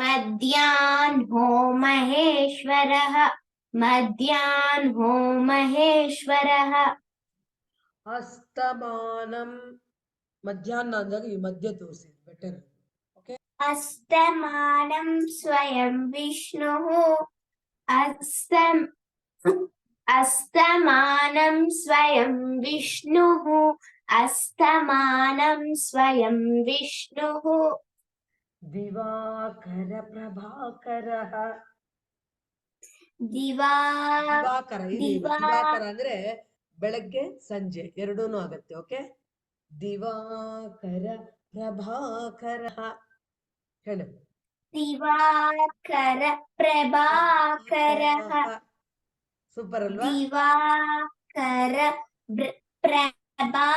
मद्यान्हो महेश्वरः मद्यान्हो महेश्वरः హస్తమానం మధ్యాహ్నం ఈ మధ్య తోసి బెటర్ అస్తమానం స్వయం విష్ణు అస్తం అస్తమానం స్వయం విష్ణు అస్తమానం స్వయం విష్ణు ದಿವಾಕರ ಪ್ರಭಾಕರ ದಿವಾಕರ ದಿವಾಕರ ಅಂದ್ರೆ ಬೆಳಗ್ಗೆ ಸಂಜೆ ಎರಡೂನು ಆಗತ್ತೆ ಓಕೆ ದಿವಾಕರ ಪ್ರಭಾಕರ ಹೇಳು ದಿವಾಕರ ಪ್ರಭಾಕರ ಸೂಪರ್ ಅಲ್ವಾ ದಿವಾಕರ ಪ್ರಭಾಕರ